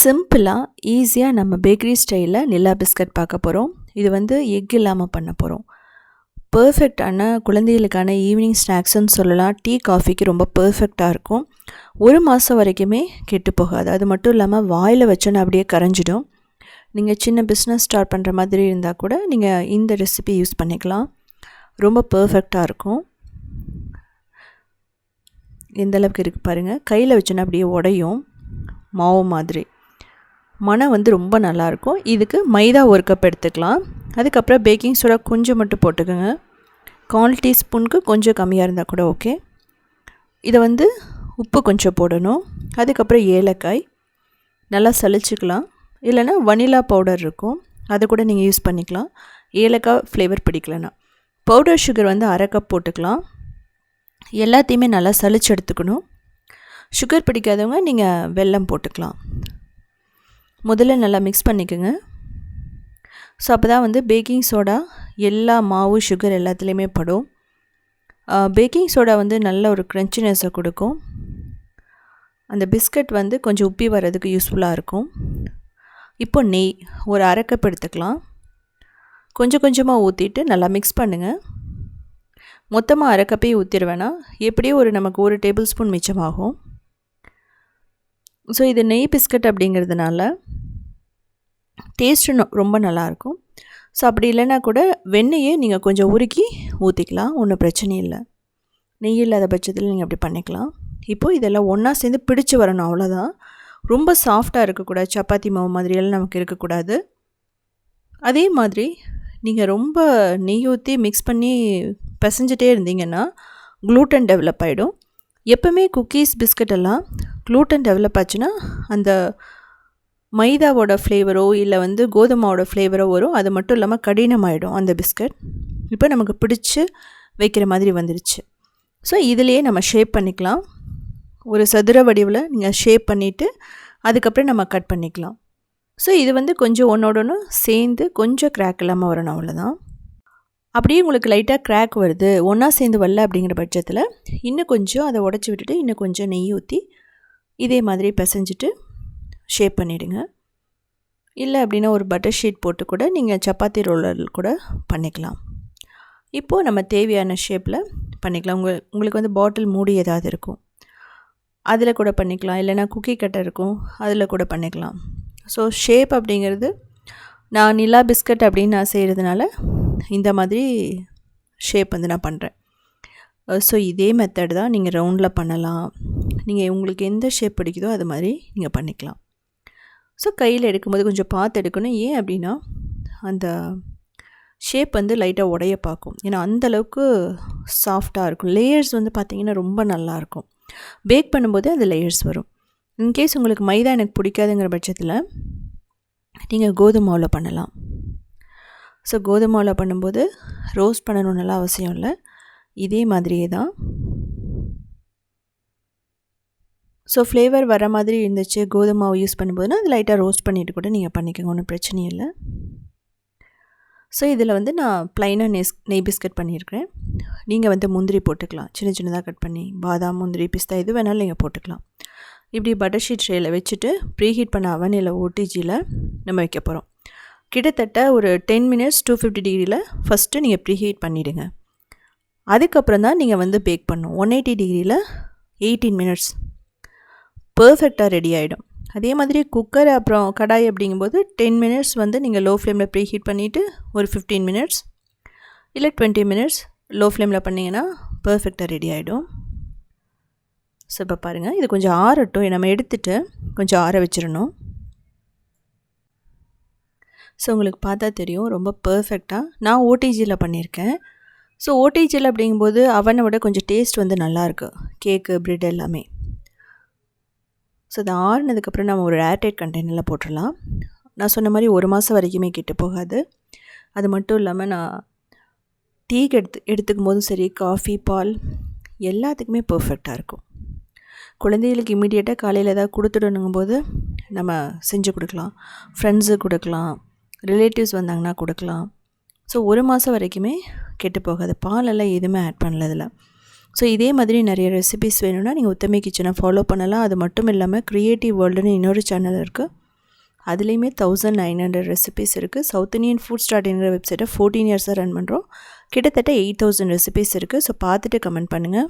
சிம்பிளாக ஈஸியாக நம்ம பேக்கரி ஸ்டைலில் நிலா பிஸ்கட் பார்க்க போகிறோம் இது வந்து எக் இல்லாமல் பண்ண போகிறோம் பர்ஃபெக்டான குழந்தைகளுக்கான ஈவினிங் ஸ்நாக்ஸ்ன்னு சொல்லலாம். டீ காஃபிக்கு ரொம்ப பர்ஃபெக்டாக இருக்கும். ஒரு மாதம் வரைக்குமே கெட்டு போகாது. அது மட்டும் இல்லாமல் வாயில் வச்சோன்னா அப்படியே கரைஞ்சிடும். நீங்கள் சின்ன பிஸ்னஸ் ஸ்டார்ட் பண்ணுற மாதிரி இருந்தால் கூட நீங்கள் இந்த ரெசிபி யூஸ் பண்ணிக்கலாம். ரொம்ப பர்ஃபெக்டாக இருக்கும். எந்தளவுக்கு இருக்குது பாருங்கள் கையில் வச்சோன்னா அப்படியே உடையும். மாவு மாதிரி. மனம் வந்து ரொம்ப நல்லாயிருக்கும். இதுக்கு மைதா ஒரு கப் எடுத்துக்கலாம். அதுக்கப்புறம் பேக்கிங் சோடா கொஞ்சம் மட்டும் போட்டுக்கோங்க. கால் டீஸ்பூனுக்கு கொஞ்சம் கம்மியாக இருந்தால் கூட ஓகே இதை வந்து உப்பு கொஞ்சம் போடணும். அதுக்கப்புறம் ஏலக்காய். நல்லா சளிச்சுக்கலாம். இல்லைன்னா வனிலா பவுடர் இருக்கும். அதை கூட நீங்கள் யூஸ் பண்ணிக்கலாம். ஏலக்காய் ஃப்ளேவர் பிடிக்கலன்னா. பவுடர் சுகர் வந்து அரை கப் போட்டுக்கலாம். எல்லாத்தையுமே நல்லா சளிச்சு எடுத்துக்கணும். சுகர் பிடிக்காதவங்க நீங்கள் வெல்லம் போட்டுக்கலாம். முதல்ல நல்லா மிக்ஸ் பண்ணிக்கோங்க. ஸோ அப்போ தான் வந்து பேக்கிங் சோடா எல்லா மாவு சுகர் எல்லாத்துலேயுமே படும். பேக்கிங் சோடா வந்து நல்ல ஒரு க்ரன்ச்சினஸை கொடுக்கும். அந்த பிஸ்கட் வந்து கொஞ்சம் உப்பி வர்றதுக்கு யூஸ்ஃபுல்லாக இருக்கும். இப்போ நெய் ஒரு அரை கப் எடுத்துக்கலாம். கொஞ்சம் கொஞ்சமாக ஊற்றிட்டு நல்லா மிக்ஸ் பண்ணுங்கள் மொத்தமாக அரைக்கப்பே ஊற்றிடுவேன்னா எப்படியும் ஒரு நமக்கு ஒரு டேபிள் ஸ்பூன் மிச்சமாகும். ஸோ இது நெய் பிஸ்கட் அப்படிங்கிறதுனால டேஸ்ட்டு ரொம்ப நல்லாயிருக்கும். ஸோ அப்படி இல்லைன்னா கூட வெண்ணெயே நீங்கள் கொஞ்சம் உருக்கி ஊற்றிக்கலாம் ஒன்றும் பிரச்சனை இல்லை. நெய் இல்லாத பட்சத்தில் நீங்கள் அப்படி பண்ணிக்கலாம். இப்போது இதெல்லாம் ஒன்றா சேர்ந்து பிடிச்சி வரணும். அவ்வளோதான் ரொம்ப சாஃப்டாக இருக்கக்கூடாது. சப்பாத்தி மாவு மாதிரியெல்லாம் நமக்கு இருக்கக்கூடாது. அதே மாதிரி நீங்கள் ரொம்ப நெய் ஊற்றி மிக்ஸ் பண்ணி பிசைஞ்சிட்டே இருந்தீங்கன்னா க்ளூட்டன் டெவலப் ஆகிடும் எப்போவுமே குக்கீஸ் பிஸ்கட் எல்லாம் க்ளூட்டன் டெவலப் ஆச்சுன்னா அந்த மைதாவோட ஃப்ளேவரோ இல்லை வந்து கோதுமாவோட ஃப்ளேவரோ வரும். அது மட்டும் இல்லாமல் கடினமாயிடும் அந்த பிஸ்கட் இப்போ நமக்கு பிடிச்சி வைக்கிற மாதிரி வந்துருச்சு. ஸோ இதிலையே நம்ம ஷேப் பண்ணிக்கலாம். ஒரு சதுர வடிவில் நீங்கள் ஷேப் பண்ணிவிட்டு அதுக்கப்புறம் நம்ம கட் பண்ணிக்கலாம். ஸோ இது வந்து கொஞ்சம் ஒன்றோட ஒன்று சேர்ந்து கொஞ்சம் கிராக் இல்லாமல் வரணும் அவ்வளோதான் அப்படியே உங்களுக்கு லைட்டாக கிராக் வருது. ஒன்றா சேர்ந்து வரல அப்படிங்கிற பட்சத்தில் இன்னும் கொஞ்சம் அதை உடச்சி விட்டுட்டு இன்னும் கொஞ்சம் நெய் ஊற்றி இதே மாதிரி பிசைஞ்சிட்டு ஷேப் பண்ணிவிடுங்க இல்லை அப்படின்னா ஒரு பட்டர் ஷீட் போட்டு கூட நீங்கள் சப்பாத்தி ரோலர் கூட பண்ணிக்கலாம். இப்போது நம்ம தேவையான ஷேப்பில் பண்ணிக்கலாம். உங்கள் உங்களுக்கு வந்து பாட்டில் மூடி ஏதாவது இருக்கும். அதில் கூட பண்ணிக்கலாம். இல்லைனா குக்கி கட்டர் இருக்கும். அதில் கூட பண்ணிக்கலாம். ஸோ ஷேப் அப்படிங்கிறது நான் நிலா பிஸ்கட் அப்படின்னு நான் செய்கிறதுனால இந்த மாதிரி ஷேப் வந்து நான் பண்ணுறேன் ஸோ இதே மெத்தட் தான் நீங்கள் ரவுண்டில் பண்ணலாம். நீங்கள் உங்களுக்கு எந்த ஷேப் பிடிக்குதோ அது மாதிரி நீங்கள் பண்ணிக்கலாம். ஸோ கையில் எடுக்கும்போது கொஞ்சம் பார்த்து எடுக்கணும். ஏன் அப்படின்னா அந்த ஷேப் வந்து லைட்டாக உடைய பார்க்கும். ஏன்னா அந்தளவுக்கு சாஃப்டாக இருக்கும். லேயர்ஸ் வந்து பார்த்திங்கன்னா ரொம்ப நல்லாயிருக்கும் பேக் பண்ணும்போது அந்த லேயர்ஸ் வரும். இன்கேஸ் உங்களுக்கு மைதா எனக்கு பிடிக்காதுங்கிற பட்சத்தில் நீங்கள் கோதுமாவில் பண்ணலாம். ஸோ கோதுமாவில் பண்ணும்போது ரோஸ்ட் பண்ணணுன்னெல்லாம் அவசியம் இல்லை. இதே மாதிரியே தான். ஸோ ஃப்ளேவர் வர மாதிரி இருந்துச்சு கோதுமாவை யூஸ் பண்ணும்போதுனா அது லைட்டாக ரோஸ்ட் பண்ணிவிட்டு கூட நீங்கள் பண்ணிக்கோங்க ஒன்றும் பிரச்சனை இல்லை. ஸோ இதில் வந்து நான் ப்ளைனாக நெஸ் நெய் பிஸ்கட் பண்ணியிருக்கிறேன் நீங்கள் வந்து முந்திரி போட்டுக்கலாம். சின்ன சின்னதாக கட் பண்ணி பாதாம் முந்திரி பிஸ்தா எது வேணாலும் நீங்கள் போட்டுக்கலாம். இப்படி பட்டர் ஷீட் ட்ரேயில் வச்சுட்டு ப்ரீஹீட் பண்ண அவனில் ஓடிஜியில் நம்ம வைக்க போகிறோம் கிட்டத்தட்ட ஒரு டென் மினிட்ஸ் டூ ஃபிஃப்டி டிகிரியில் ஃபஸ்ட்டு நீங்கள் ப்ரீஹீட் பண்ணிவிடுங்க அதுக்கப்புறம் தான் நீங்கள் வந்து பேக் பண்ணணும். ஒன் எயிட்டி டிகிரியில் எயிட்டீன் மினிட்ஸ் பர்ஃபெக்டாக ரெடி ஆகிடும் அதே மாதிரி குக்கர் அப்புறம் கடாய் அப்படிங்கும்போது டென் மினிட்ஸ் வந்து நீங்கள் லோ ஃப்ளேமில் ப்ரீ ஹீட் பண்ணிவிட்டு ஒரு ஃபிஃப்டீன் மினிட்ஸ் இல்லை டுவெண்ட்டி மினிட்ஸ் லோ ஃப்ளேமில் பண்ணிங்கன்னா பர்ஃபெக்டாக ரெடி ஆகிடும் ஸோ இப்போ பாருங்கள் இது கொஞ்சம் ஆறட்டும். நம்ம எடுத்துகிட்டு கொஞ்சம் ஆற வச்சிடணும். ஸோ உங்களுக்கு பார்த்தா தெரியும். ரொம்ப பர்ஃபெக்டாக நான் ஓடிஜியில் பண்ணியிருக்கேன். ஸோ ஓடிஜியில் அப்படிங்கும்போது அவனை விட கொஞ்சம் டேஸ்ட் வந்து நல்லாயிருக்கு கேக்கு ப்ரெட் எல்லாமே. ஸோ அது ஆறுனதுக்கப்புறம் நம்ம ஒரு ஏர்டைட் கண்டெய்னரில் போட்டுடலாம். நான் சொன்ன மாதிரி ஒரு மாதம் வரைக்குமே கெட்டு போகாது. அது மட்டும் இல்லாமல் நான் டீக்கு எடுத்து எடுத்துக்கும் போதும் சரி காஃபி பால் எல்லாத்துக்குமே பர்ஃபெக்டாக இருக்கும். குழந்தைகளுக்கு இமீடியட்டாக காலையில் ஏதாவது கொடுத்துடணுங்கும் போது நம்ம செஞ்சு கொடுக்கலாம். ஃப்ரெண்ட்ஸு கொடுக்கலாம். ரிலேட்டிவ்ஸ் வந்தாங்கன்னா கொடுக்கலாம். ஸோ ஒரு மாதம் வரைக்குமே கெட்டு போகாது. பாலெல்லாம் எதுவுமே ஆட் பண்ணல இதில் ஸோ இதே மாதிரி நிறைய ரெசிபிஸ் வேணும்னா நீங்கள் உத்தமை கிச்சனை ஃபாலோ பண்ணலாம். அது மட்டும் இல்லாமல் க்ரியேட்டிவ் வேர்ல்டுன்னு இன்னொரு சேனல் இருக்குது அதுலேயுமே தௌசண்ட் நைன் ஹண்ட்ரட் ரெசிபீஸ் இருக்குது சவுத் இந்தியன் ஃபுட் ஸ்டார்ட்ங்கிற வெப்சைட்டை ஃபோர்டீன் இயர்ஸாக ரன் பண்ணுறோம் கிட்டத்தட்ட எயிட் தௌசண்ட் ரெசிபீஸ் இருக்குது ஸோ பார்த்துட்டு கமெண்ட் பண்ணுங்கள்